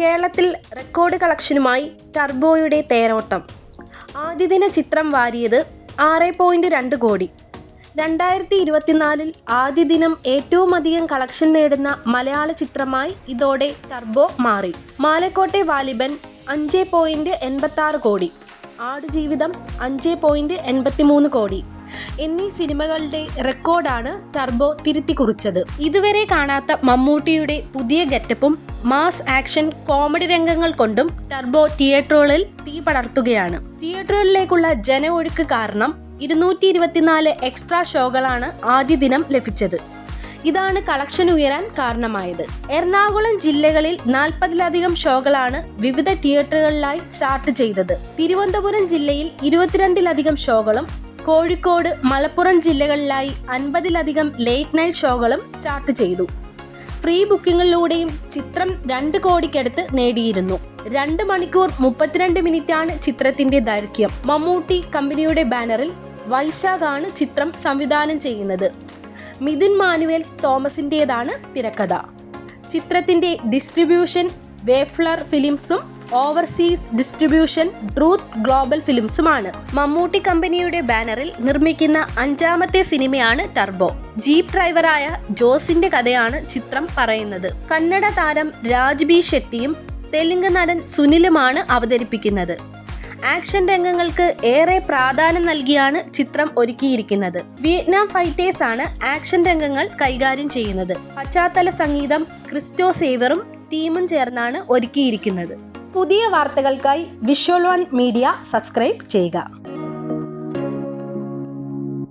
കേരളത്തിൽ റെക്കോർഡ് കളക്ഷനുമായി ടർബോയുടെ തേരോട്ടം. ആദ്യദിന ചിത്രം വാരിയത് ആറ് പോയിന്റ് രണ്ട് കോടി. രണ്ടായിരത്തി ഇരുപത്തിനാലിൽ ആദ്യ ദിനം ഏറ്റവും അധികം കളക്ഷൻ നേടുന്ന മലയാള ചിത്രമായി ഇതോടെ ടർബോ മാറി. മാലക്കോട്ടെ വാലിബൻ അഞ്ച് പോയിന്റ് എൺപത്തി ആറ് കോടി. ആടുജീവിതം അഞ്ച് പോയിന്റ് എൺപത്തി മൂന്ന് കോടി. എന്നീ സിനിമകളുടെ റെക്കോർഡാണ് ടർബോ തിരുത്തി കുറിച്ചത് ഇതുവരെ കാണാത്ത മമ്മൂട്ടിയുടെ പുതിയ ഗെറ്റപ്പും മാസ് ആക്ഷൻ കോമഡി രംഗങ്ങൾ കൊണ്ടും ടർബോ തിയേറ്ററുകളിൽ തീ പടർത്തുകയാണ്. തിയേറ്ററുകളിലേക്കുള്ള ജന ഒഴുക്ക് കാരണം ഇരുന്നൂറ്റി ഇരുപത്തിനാല് എക്സ്ട്രാ ഷോകളാണ് ആദ്യ ദിനം ലഭിച്ചത്. ഇതാണ് കളക്ഷൻ ഉയരാൻ കാരണമായത്. എറണാകുളം ജില്ലകളിൽ നാൽപ്പതിലധികം ഷോകളാണ് വിവിധ തിയേറ്ററുകളിലായി സ്റ്റാർട്ട് ചെയ്തത്. തിരുവനന്തപുരം ജില്ലയിൽ ഇരുപത്തിരണ്ടിലധികം ഷോകളും കോഴിക്കോട് മലപ്പുറം ജില്ലകളിലായി അൻപതിലധികം ലേറ്റ് നൈറ്റ് ഷോകളും ചാർട്ട് ചെയ്തു. ഫ്രീ ബുക്കിങ്ങിലൂടെയും ചിത്രം രണ്ട് കോടിക്കടുത്ത് നേടിയിരുന്നു. രണ്ട് മണിക്കൂർ മുപ്പത്തിരണ്ട് മിനിറ്റാണ് ചിത്രത്തിന്റെ ദൈർഘ്യം. മമ്മൂട്ടി കമ്പനിയുടെ ബാനറിൽ വൈശാഖാണ് ചിത്രം സംവിധാനം ചെയ്യുന്നത്. മിഥുൻ മാനുവൽ തോമസിന്റെതാണ് തിരക്കഥ. ചിത്രത്തിന്റെ ഡിസ്ട്രിബ്യൂഷൻ വേഫ്ലർ ഫിലിംസും ഓവർസീസ് ഡിസ്ട്രിബ്യൂഷൻ ട്രൂത്ത് ഗ്ലോബൽ ഫിലിംസുമാണ്. മമ്മൂട്ടി കമ്പനിയുടെ ബാനറിൽ നിർമ്മിക്കുന്ന അഞ്ചാമത്തെ സിനിമയാണ് ടർബോ. ജീപ്പ് ഡ്രൈവറായ ജോസിന്റെ കഥയാണ് ചിത്രം പറയുന്നത്. കന്നഡ താരം രാജ് ബി ഷെട്ടിയും തെലുങ്ക് നടൻ സുനിലുമാണ് അവതരിപ്പിക്കുന്നത്. ആക്ഷൻ രംഗങ്ങൾക്ക് ഏറെ പ്രാധാന്യം നൽകിയാണ് ചിത്രം ഒരുക്കിയിരിക്കുന്നത്. വിയറ്റ്നാം ഫൈറ്റേഴ്സ് ആണ് ആക്ഷൻ രംഗങ്ങൾ കൈകാര്യം ചെയ്യുന്നത്. പശ്ചാത്തല സംഗീതം ക്രിസ്റ്റോ സേവറും ടീമും ചേർന്നാണ് ഒരുക്കിയിരിക്കുന്നത്. പുതിയ വാർത്തകൾക്കായി വിഷ്വൽ വൺ മീഡിയ സബ്സ്ക്രൈബ് ചെയ്യുക.